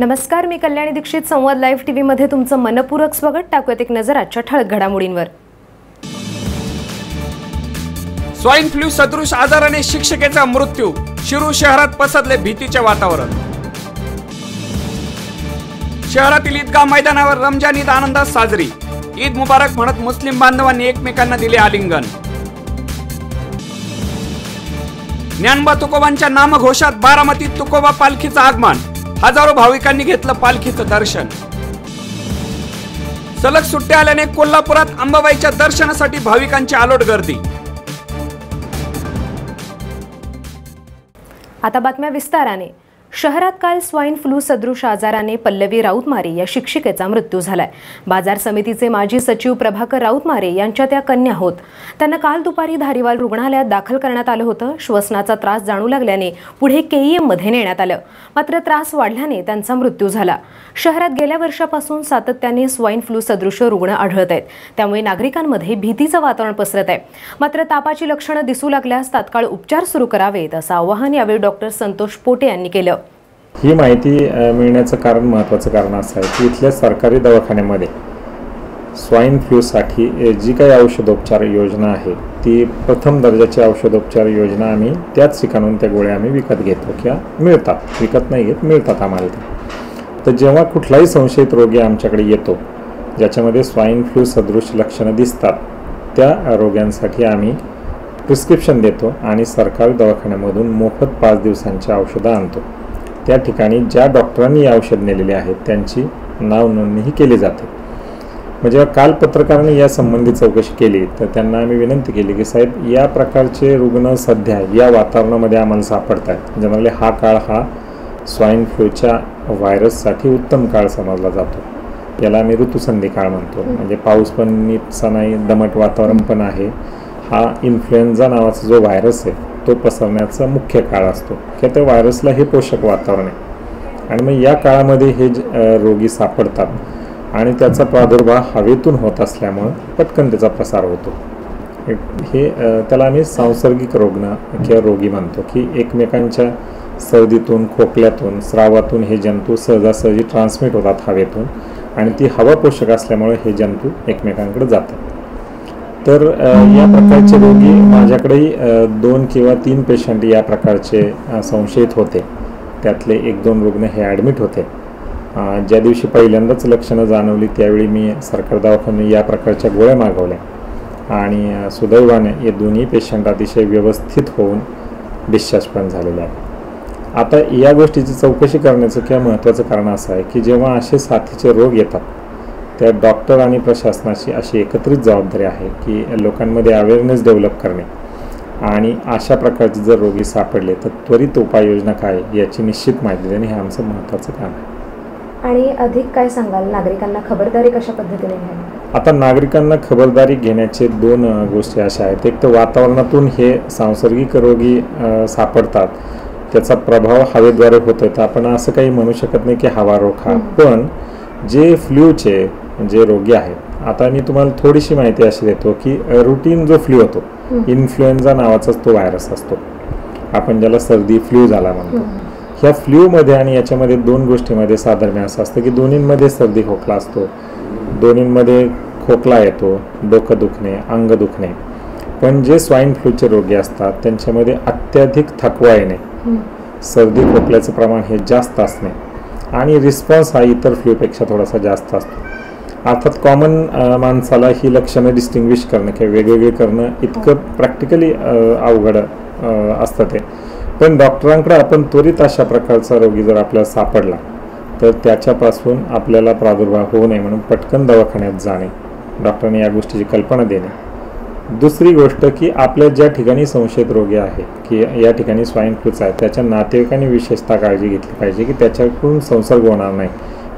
नमस्कार मी कल्याणी दीक्षित. संवाद live T व्हीमध्ये तुमचं मनपूरक स्वागत. टाकूयात एक नजर आजच्या ठळक घडामोडींवर. स्वाईन फ्लू सदृश आजाराने शिक्षकेचा मृत्यू. शिरूर शहरात पसरले भीतीचे वातावरण. शहरातील ईदगाह मैदानावर रमजान ईद आनंदात साजरी. ईद मुबारक म्हणत मुस्लिम बांधवांनी एकमेकांना दिले आलिंगन. ज्ञानबा तुकोबांच्या नामघोषात बारामतीत तुकोबा पालखीचं आगमन. हजारो भाविकांनी घेतलं पालखीचं दर्शन. सलग सुट्ट्या आल्याने कोल्हापुरात अंबाबाईच्या दर्शनासाठी भाविकांची आलोट गर्दी. आता बातम्या विस्ताराने. शहरात काल स्वाईन फ्लू सदृश आजाराने पल्लवी राऊतमारे या शिक्षिकेचा मृत्यू झालाय. बाजार समितीचे माजी सचिव प्रभाकर राऊतमारे यांच्या त्या कन्या होत. त्यांना काल दुपारी धारीवाल रुग्णालयात दाखल करण्यात आलं होतं. श्वसनाचा त्रास जाणू लागल्याने पुढे केईएममध्ये नेण्यात आलं. मात्र त्रास वाढल्याने त्यांचा मृत्यू झाला. शहरात गेल्या वर्षापासून सातत्याने स्वाईन फ्लू सदृश रुग्ण आढळत आहेत. त्यामुळे नागरिकांमध्ये भीतीचं वातावरण पसरत आहे. मात्र तापाची लक्षणं दिसू लागल्यास तात्काळ उपचार सुरू करावेत असं आवाहन यावेळी डॉक्टर संतोष पोटे यांनी केलं. ही माहिती मिळण्याचं कारण महत्त्वाचं कारण असं आहे की इथल्या सरकारी दवाखान्यामध्ये स्वाईन फ्लूसाठी जी काही औषधोपचार योजना आहे ती प्रथम दर्जाची औषधोपचार योजना आम्ही त्याच ठिकाणून त्या गोळ्या आम्ही विकत घेतो किंवा मिळतात. विकत नाही घेत मिळतात आम्हाला त्या. तर जेव्हा कुठलाही संशयित रोगी आमच्याकडे येतो ज्याच्यामध्ये स्वाईन फ्लू सदृश लक्षणं दिसतात त्या रोग्यांसाठी आम्ही प्रिस्क्रिप्शन देतो आणि सरकारी दवाखान्यामधून मोफत पाच दिवसांच्या औषधं आणतो. त्या ठिकाणी ज्या डॉक्टरांनी औषध नेलेले आहेत त्यांची नाव नोंदणीही केली जाते. मग जेव्हा काल पत्रकारांनी या संबंधी चौकशी केली तर त्यांना आम्ही विनंती केली की साहेब या प्रकारचे रुग्ण सध्या या वातावरणामध्ये आम्हाला सापडत आहेत जनरली हा काळ हा स्वाईन फ्लूच्या व्हायरससाठी उत्तम काळ समजला जातो. याला आम्ही ऋतुसंधी काळ म्हणतो. म्हणजे पाऊस पण नीटसा नाही दमट वातावरण पण आहे. हा इन्फ्लुएन्झा नावाचा जो व्हायरस आहे तो पसरण्याचा मुख्य काळ असतो. किंवा त्या व्हायरसला हे पोषक वातावरण आहे. आणि मग या काळामध्ये हे ज- रोगी सापडतात आणि त्याचा प्रादुर्भाव हवेतून होत असल्यामुळं पटकन त्याचा प्रसार होतो. हे- त्याला आम्ही सांसर्गिक रुग्ण किंवा रोगी म्हणतो की एकमेकांच्या सर्दीतून खोकल्यातून स्रावातून हे जंतू सहजासहजी ट्रान्समिट होतात हवेतून आणि ती हवा पोषक असल्यामुळे हे जंतू एकमेकांकडे जातात. तर या प्रकारचे रोगी माझ्याकडेही दोन किंवा तीन पेशंट या प्रकारचे संशयित होते. त्यातले एक दोन रुग्ण हे ॲडमिट होते. ज्या दिवशी पहिल्यांदाच लक्षणं जाणवली त्यावेळी मी सरकार दवाखाने या प्रकारच्या गोळ्या मागवल्या. आणि सुदैवाने हे दोन्ही पेशंट अतिशय व्यवस्थित होऊन डिस्चार्ज पण झालेले आहे आता या गोष्टीची चौकशी करण्याचं किंवा महत्त्वाचं कारण असं आहे की जेव्हा असे साथीचे रोग येतात त्या डॉक्टर आणि प्रशासनाची अशी एकत्रित जबाबदारी आहे की लोकांमध्ये अवेअरनेस डेव्हलप करणे. आणि अशा प्रकारचे जर रोगी सापडले तर त्वरित उपाययोजना काय याची निश्चित माहिती देणे हे आमचं महत्त्वाचं काम आहे. आणि अधिक काय सांगाल? नागरिकांना खबरदारी कशा पद्धतीने घ्यावी? आता नागरिकांना खबरदारी घेण्याचे दोन गोष्टी अशा आहेत. एक तर वातावरणातून हे सांसर्गिक रोगी सापडतात. त्याचा प्रभाव हवेद्वारे होतो तर आपण असं काही म्हणू शकत नाही की हवा हा पण जे फ्ल्यूचे जे रोगी आहेत. आता मी तुम्हाला थोडीशी माहिती अशी देतो की रुटीन जो फ्ल्यू होतो इन्फ्लुएन्झा नावाचाच तो व्हायरस असतो. आपण ज्याला सर्दी फ्ल्यू झाला म्हणतो. ह्या फ्ल्यूमध्ये आणि याच्यामध्ये दोन गोष्टीमध्ये साधर्म्य असं असतं की दोन्हींमध्ये सर्दी खोकला असतो. दोन्हींमध्ये खोकला येतो डोकं दुखणे अंग दुखणे. पण जे स्वाईन फ्लूचे रोगी असतात त्यांच्यामध्ये अत्याधिक थकवा येणे. सर्दी खोकल्याचं प्रमाण हे जास्त असणे. आणि रिस्पॉन्स हा इतर फ्लूपेक्षा थोडासा जास्त असतो. अर्थात कॉमन माणसाला ही लक्षणं डिस्टिंग्विश करणं किंवा वेगवेगळे करणं इतकं प्रॅक्टिकली अवघड असतं ते. पण डॉक्टरांकडे आपण त्वरित अशा प्रकारचा रोगी जर आपल्याला सापडला तर त्याच्यापासून आपल्याला प्रादुर्भाव होऊ नये म्हणून पटकन दवाखान्यात जाणे डॉक्टरांनी या गोष्टीची कल्पना देणे. दुसरी गोष्ट की आपल्या ज्या ठिकाणी संशयित रोगी आहेत की या ठिकाणी स्वाईन फ्लूचा आहे त्याच्या नातेवाईकांनी विशेषतः काळजी घेतली पाहिजे की त्याच्याकडून संसर्ग होणार नाही.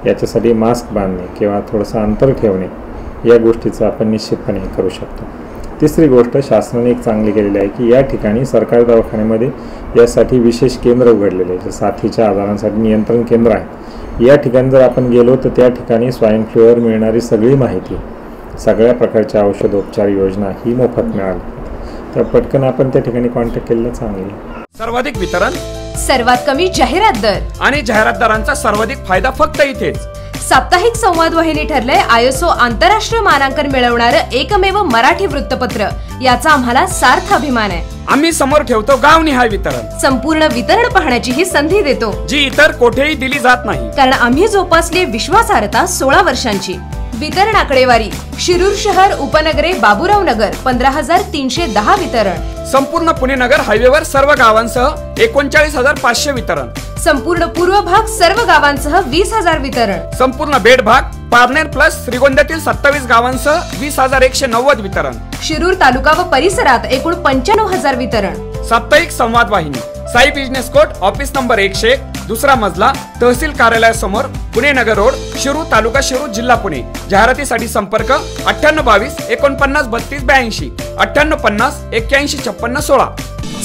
याच्यासाठी मास्क बांधणे किंवा थोडंसं अंतर ठेवणे या गोष्टीचं आपण निश्चितपणे करू शकतो. तिसरी गोष्ट शासनाने एक चांगली केलेली आहे की या ठिकाणी सरकारी दवाखान्यामध्ये यासाठी विशेष केंद्र उघडलेले आहे जे साथीच्या आजारांसाठी नियंत्रण केंद्र आहे या ठिकाणी जर आपण गेलो तर त्या ठिकाणी स्वाईन फ्लूवर मिळणारी सगळी माहिती सगळ्या प्रकारच्या औषधोपचार योजना ही मोफत मिळाली. तर पटकन आपण त्या ठिकाणी कॉन्टॅक्ट केलेलं चांगली. सर्वाधिक वितरण सर्वात कमी जाहिरात दर. आणि जाहिरातदारांचा सर्वाधिक फायदा फक्त इथेच. साप्ताहिक संवाद वाहिनी ठरलंय आयएसओ आंतरराष्ट्रीय मानांकन मिळवणारं एकमेव मराठी वृत्तपत्र. याचा आम्हाला सार्थ अभिमान आहे. आम्ही समोर ठेवतो गावनिहाय वितरण. संपूर्ण वितरण पाहण्याची ही संधी देतो. जी इतर कोठेही दिली जात नाही. कारण आम्ही जोपासली विश्वासार्हता सोळा वर्षांची. वितरण आकडेवारी. शिरूर शहर उपनगरे बाबुराव नगर पंधरा हजार तीनशे दहा वितरण. संपूर्ण पुणे नगर हायवेवर सर्व गावांसह एकोणचाळीस हजार पाचशे वितरण. संपूर्ण पूर्व भाग सर्व गावांसह वीस हजार वितरण. संपूर्ण बेड भाग पारनेर प्लस श्रीगोंद्यातील सत्तावीस गावांसह वीस हजार एकशे नव्वद वितरण. शिरूर तालुका व परिसरात एकूण पंच्याण्णव हजार वितरण. साप्ताहिक संवाद वाहिनी. Sai business court office number एकशे एक. दुसरा मजला तहसील कार्यालयासमोर पुणे नगर रोड शिरू तालुका शिरू जिल्हा पुणे. जाहिरातीसाठी संपर्क अठ्ठ्याण्णव बावीस एकोणपन्नास बत्तीस ब्याऐंशी. अठ्ठ्याण्णव पन्नास एक्क्याऐंशी छप्पन्न सोळा.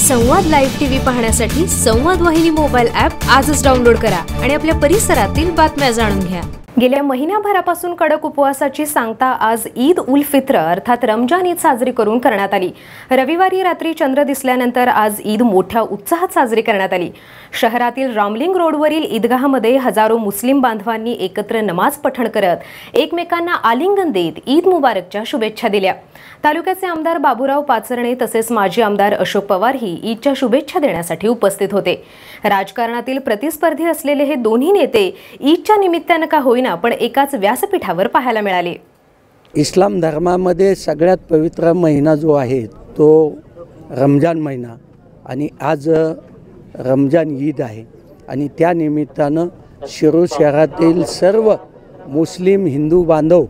संवाद लाईव्ह टीव्ही पाहण्यासाठी संवाद वाहिनी मोबाईल ऍप आजच डाउनलोड करा आणि आपल्या परिसरातील बातम्या जाणून घ्या. गेल्या महिन्याभरापासून कडक उपवासाची सांगता आज ईद उल फित्र अर्थात रमजान ईद साजरी करून करण्यात आली. रविवारी रात्री चंद्र दिसल्यानंतर आज ईद मोठ्या उत्साहात साजरी करण्यात आली. शहरातील रामलिंग रोडवरील ईदगाहमध्ये हजारो मुस्लिम बांधवांनी एकत्र नमाज पठण करत एकमेकांना आलिंगन देत ईद मुबारकच्या शुभेच्छा दिल्या. तालुक्याचे आमदार बाबूराव पाचरणे तसेच माजी आमदार अशोक पवारही ईदच्या शुभेच्छा देण्यासाठी उपस्थित होते. राजकारणातील प्रतिस्पर्धी असलेले हे दोन्ही नेते ईदच्या निमित्तानं का होईना पण एकाच व्यासपीठावर पाहायला मिळाली. इस्लाम धर्मामध्ये सगळ्यात पवित्र महिना जो आहे तो रमजान महिना. आणि आज रमजान ईद आहे. आणि त्या निमित्तानं शिरूर शहरातील सर्व मुस्लिम हिंदू बांधव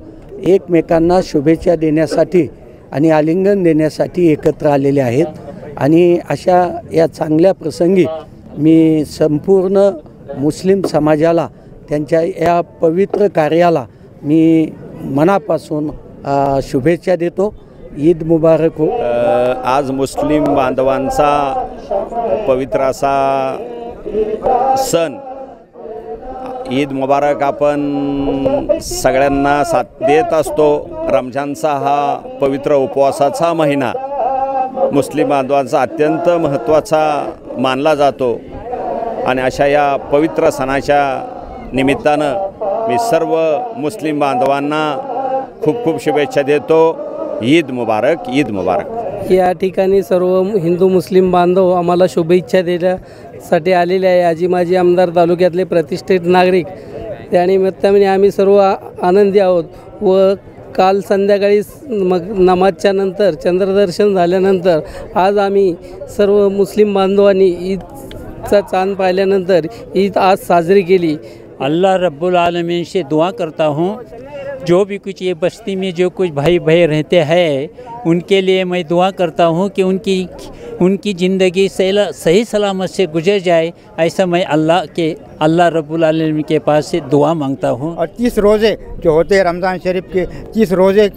एकमेकांना शुभेच्छा देण्यासाठी आणि आलिंगन देण्यासाठी एकत्र आलेले आहेत. आणि अशा या चांगल्या प्रसंगी मी संपूर्ण मुस्लिम समाजाला त्यांच्या या पवित्र कार्याला मी मनापासून शुभेच्छा देतो. ईद मुबारक हो. आज मुस्लिम बांधवांचा पवित्र असा सण. ईद मुबारक आपण सगळ्यांना साथ देत असतो. रमजानचा हा पवित्र उपवासाचा महिना मुस्लिम बांधवांचा अत्यंत महत्त्वाचा मानला जातो. आणि अशा या पवित्र सणाच्या निमित्तानं मी सर्व मुस्लिम बांधवांना खूप खूप शुभेच्छा देतो. ईद मुबारक ईद मुबारक. या ठिकाणी सर्व हिंदू मुस्लिम बांधव आम्हाला शुभेच्छा देण्यासाठी आलेले आहे. आजी माजी आमदार तालुक्यातले प्रतिष्ठित नागरिक. त्यानिमित्ताने आम्ही सर्व आनंदी आहोत व काल संध्याकाळी मग नमाजच्या नंतर चंद्रदर्शन झाल्यानंतर आज आम्ही सर्व मुस्लिम बांधवांनी ईदचा चांद पाहिल्यानंतर ईद आज साजरी केली. अल्लाह रब्बुल आलमीन से दुआ करता हूँ, जो भी कुछ ये बस्ती में जो कुछ भाई भाई रहते हैं, उनके लिए मैं दुआ करता हूँ कि उनकी उनकी ज़िंदगी सही सलामत से गुजर जाए, ऐसा मैं अल्लाह के, अल्लाह रब्बुल आलमीन के पास से दुआ माँगता हूँ। और तीस रोज़े जो होते हैं रमज़ान शरीफ के, तीस रोज़े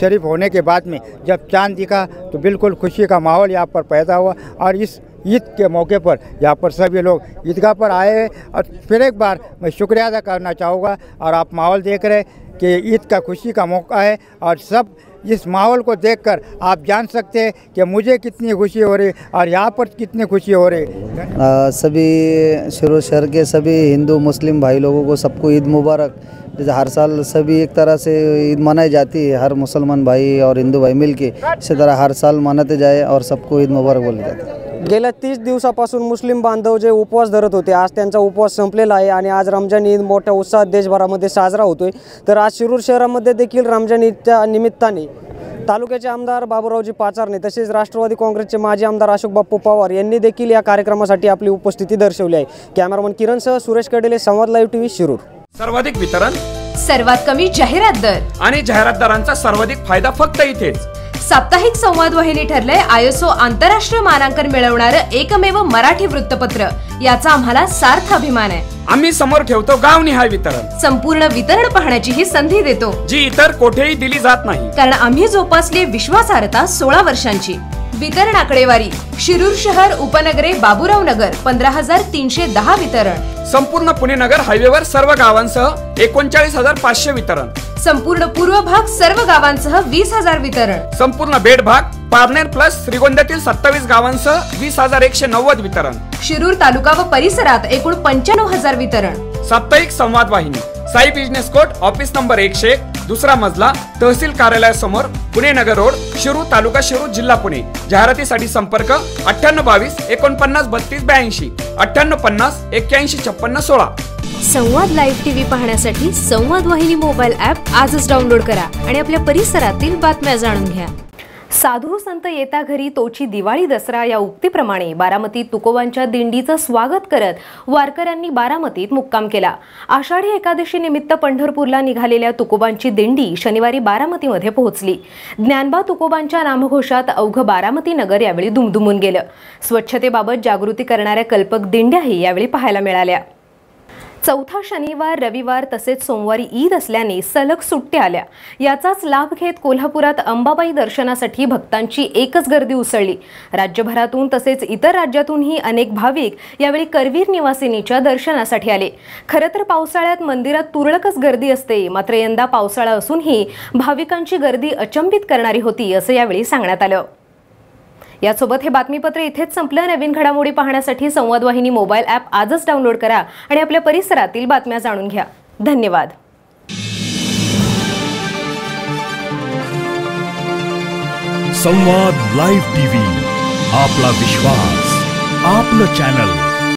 शरीफ होने के बाद में जब चाँद दिखा तो बिल्कुल खुशी का माहौल यहाँ पर पैदा हुआ और इस ईद के मौके पर यहाँ पर सभी लोग ईदगाह पर आए हैं। और फिर एक बार मैं शुक्रिया अदा करना चाहूँगा और आप माहौल देख रहे हैं कि ईद का खुशी का मौका है और सब इस माहौल को देखकर आप जान सकते हैं कि मुझे कितनी खुशी हो रही और यहाँ पर कितनी खुशी हो रही अ, सभी शिरो शहर के सभी हिंदू मुस्लिम भाई लोगों को सबको ईद मुबारक। जैसे हर साल सभी एक तरह से ईद मनाई जाती है हर मुसलमान भाई और हिंदू भाई मिल के इसी तरह हर साल मनाते जाए और सबको ईद मुबारक बोले जाते हैं। गेल्या तीस दिवसापासून मुस्लिम बांधव जे उपवास धरत होते आज त्यांचा उपवास संपलेला आहे आणि आज रमजान ईद मोठ्या उत्साहात देशभरामध्ये साजरा होतोय. तर आज शिरूर शहरामध्ये देखील रमजान ईदच्या निमित्ताने तालुक्याचे आमदार बाबूरावजी पाचारणे तसेच राष्ट्रवादी काँग्रेसचे माजी आमदार अशोक बाप्पू पवार यांनी देखील या कार्यक्रमासाठी आपली उपस्थिती दर्शवली आहे. कॅमेरामन किरणसह सुरेश कडेले संवाद लाईव्ह टीव्ही शिरूर. सर्वाधिक वितरण सर्वात कमी जाहिरात दर. आणि जाहिरातदारांचा सर्वाधिक फायदा फक्त इथेच. साप्ताहिक संवाद वाहिनी ठरलंय आयएसओ आंतरराष्ट्रीय मानांकन मिळवणारं एकमेव मराठी वृत्तपत्र. याचा आम्हाला सार्थ अभिमान आहे. आम्ही समोर ठेवतो गावनिहाय वितरण. संपूर्ण वितरण पाहण्याची ही संधी देतो. जी इतर कोठेही दिली जात नाही. कारण आम्ही जोपासली विश्वासार्हता सोळा वर्षांची. वितरण आकडेवारी. शिरूर शहर उपनगरे बाबुराव नगर पंधरा हजार तीनशे दहा वितरण. संपूर्ण पुणे नगर हायवेवर सर्व गावांसह एकोणचाळीस हजार पाचशे वितरण. संपूर्ण पूर्व भाग सर्व गावांसह वीस हजार वितरण. संपूर्ण बेड भाग पारनेर प्लस श्रीगोंद्यातील सत्तावीस गावांसह वीस हजार एकशे नव्वद वितरण. शिरूर तालुका व परिसरात एकूण पंच्याण्णव हजार वितरण. साप्ताहिक संवाद वाहिनी. Sai business court office number एकशे एक. दुसरा मजला तहसील कार्यालयासमोर पुणे नगर रोड शिरू तालुका शिरू जिल्हा पुणे. जाहिरातीसाठी संपर्क अठ्ठ्याण्णव बावीस एकोणपन्नास बत्तीस ब्याऐंशी. अठ्ठ्याण्णव पन्नास एक्क्याऐंशी छप्पन्न सोळा. संवाद लाईव्ह टीव्ही पाहण्यासाठी संवाद वाहिनी मोबाईल ॲप आजच डाउनलोड करा आणि आपल्या परिसरातील बातम्या जाणून घ्या. साधू संत येता घरी तोची दिवाळी दसरा या उक्तीप्रमाणे बारामतीत तुकोबांच्या दिंडीचं स्वागत करत वारकऱ्यांनी बारामतीत मुक्काम केला. आषाढी एकादशी निमित्त पंढरपूरला निघालेल्या तुकोबांची दिंडी शनिवारी बारामतीमध्ये पोहोचली. ज्ञानबा तुकोबांच्या नामघोषात अवघं बारामती नगर यावेळी दुमदुमून गेलं. स्वच्छतेबाबत जागृती करणाऱ्या कल्पक दिंड्याही यावेळी पाहायला मिळाल्या. चौथा शनिवार रविवार तसेच सोमवारी ईद असल्याने सलग सुट्ट्या आल्या. याचाच लाभ घेत कोल्हापुरात अंबाबाई दर्शनासाठी भक्तांची एकच गर्दी उसळली. राज्यभरातून तसेच इतर राज्यातूनही अनेक भाविक यावेळी करवीर निवासिनीच्या दर्शनासाठी आले. खरं तर पावसाळ्यात मंदिरात तुरळकच गर्दी असते. मात्र यंदा पावसाळा असूनही भाविकांची गर्दी अचंबित करणारी होती असं यावेळी सांगण्यात आलं. यासोबत हे बातमीपत्र इथेच संपलं. नवीन घडामोडी पाहण्यासाठी संवाद वाहिनी मोबाईल ॲप आजच डाउनलोड करा आणि आपल्या परिसरातील बातम्या जाणून घ्या. धन्यवाद. संवाद लाईव्ह टीव्ही आपला विश्वास आपलं चॅनल.